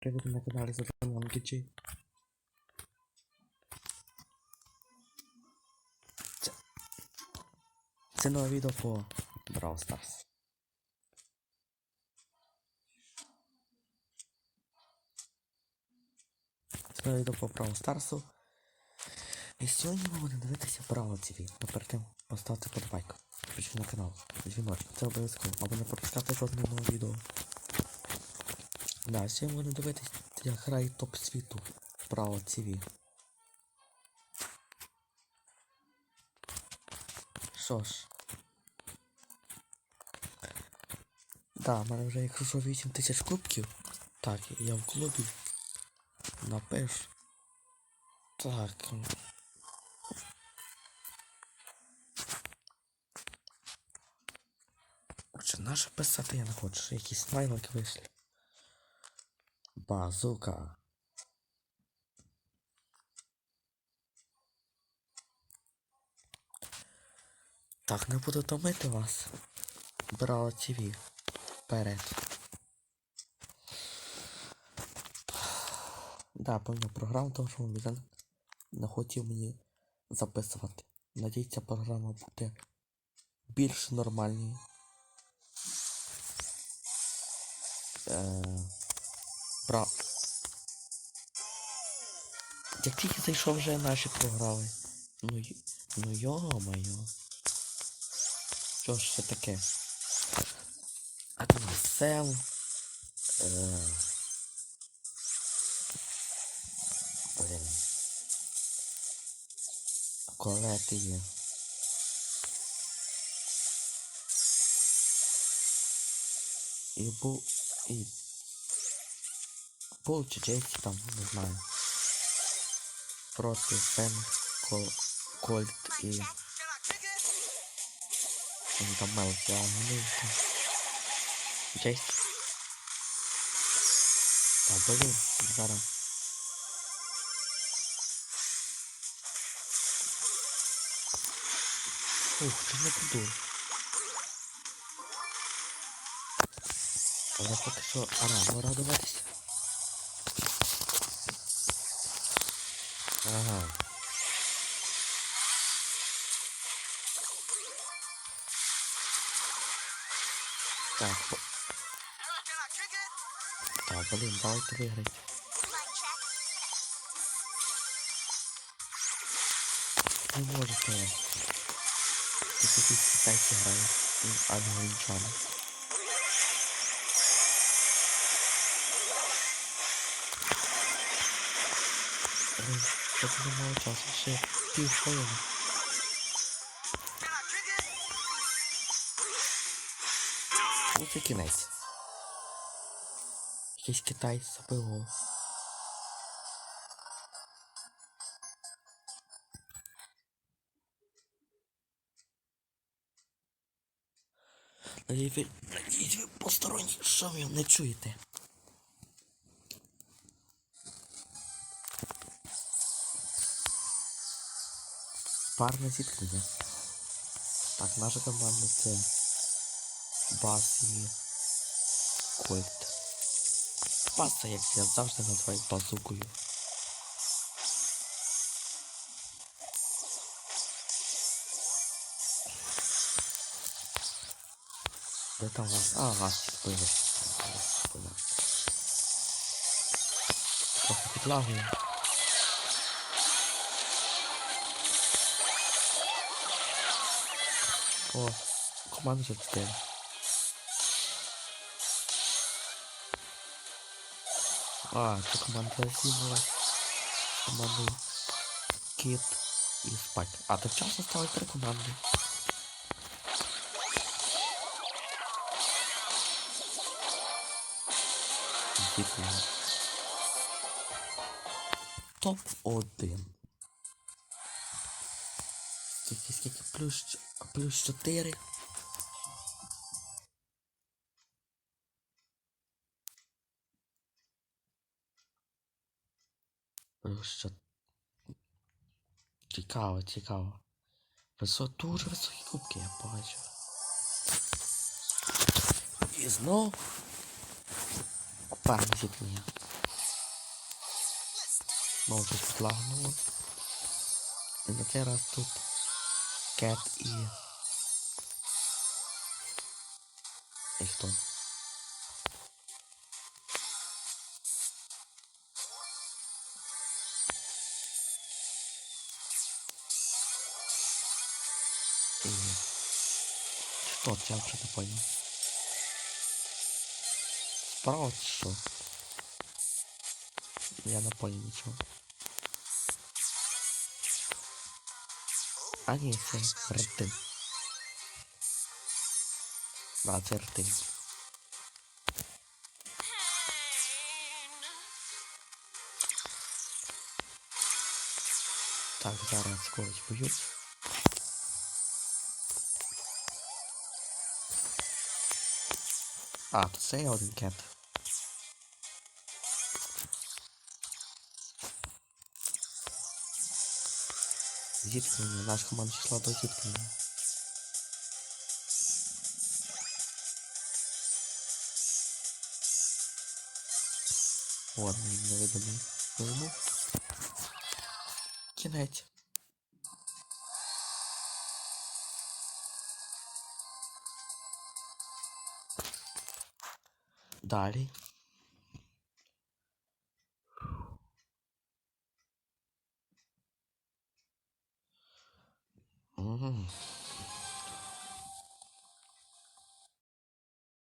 Привіт на каналі Затон Кичі. Це... Це нове відео по Brawl Stars. Це нове відео по Brawl Stars. І сьогодні ми будемо дивитися Brawl TV. Но перед тим поставте подобайку. Включіть на канал. Дзвіночок. Це обов'язково. Або не пропускати жодне нове відео. Да, сьогодні будемо дивитися, як грає топ світу Brawl TV. Що ж. Да, в мене вже якщо 8 тисяч кубків. Так, я в клубі. Напиш. Так. Отже, наше писати я не хочу, якісь смайлики вийшли. Базука. Так, не буду томити вас. Браво ТВ. Вперед. Да, помню програму, тому що він не хотів мені записувати. Надіюсь, програма буде більш нормальною. Е, Бра... Як тільки зайшов вже наші програми. Ну, ну йо-моє. Що ж це таке? А там сел. Е... Блін. Колети є. І бу... І... Пол чи Джейсі там, не знаю. Проти Фен, Кол... Кольт і... Він там мелки, а вони там... Джейсі. Та блін, зараз. Ух, ти не буду. Але поки що рано радуватися. Ага. Так. Так, блін, давайте виграйте. Не можете. Тут якісь китайці грають. і Англічани. Блін, так немає часу, ще пів хвилини. Ну це кінець. Якийсь китайць забив гол. Надіюсь, ви, надіюсь, ви посторонні, що не чуєте. Парне зіткнення. Так, наша команда це Бас і Кольт. Баса, як я завжди називаю базукою. Де там вас? А, вас пили. Трохи підлагою. О, команда вже 4. А, це команда з'явилась. Команду Кіт і Спайк. А, так вчасно стали три команди. Дійсно. Топ-1. Скільки, скільки? Плюс, плюс 4. Плюс 4. Цікаво, цікаво. Висо, дуже високі кубки, я бачу. І знов. Парне зіткнення. Знову щось тут лагнуло. І на цей раз тут кет і. І хто? І... Что, я вообще не понял. Справа чи що? Я не понял нічого. А ні, це ретин. А, це ретин. Так, зараз когось б'ють. А, це один кет. Зіткнення. Наша команда йшла до зіткнення. Ладно, він невидимий. Нажму. Кінець. Далі. Mm-hmm.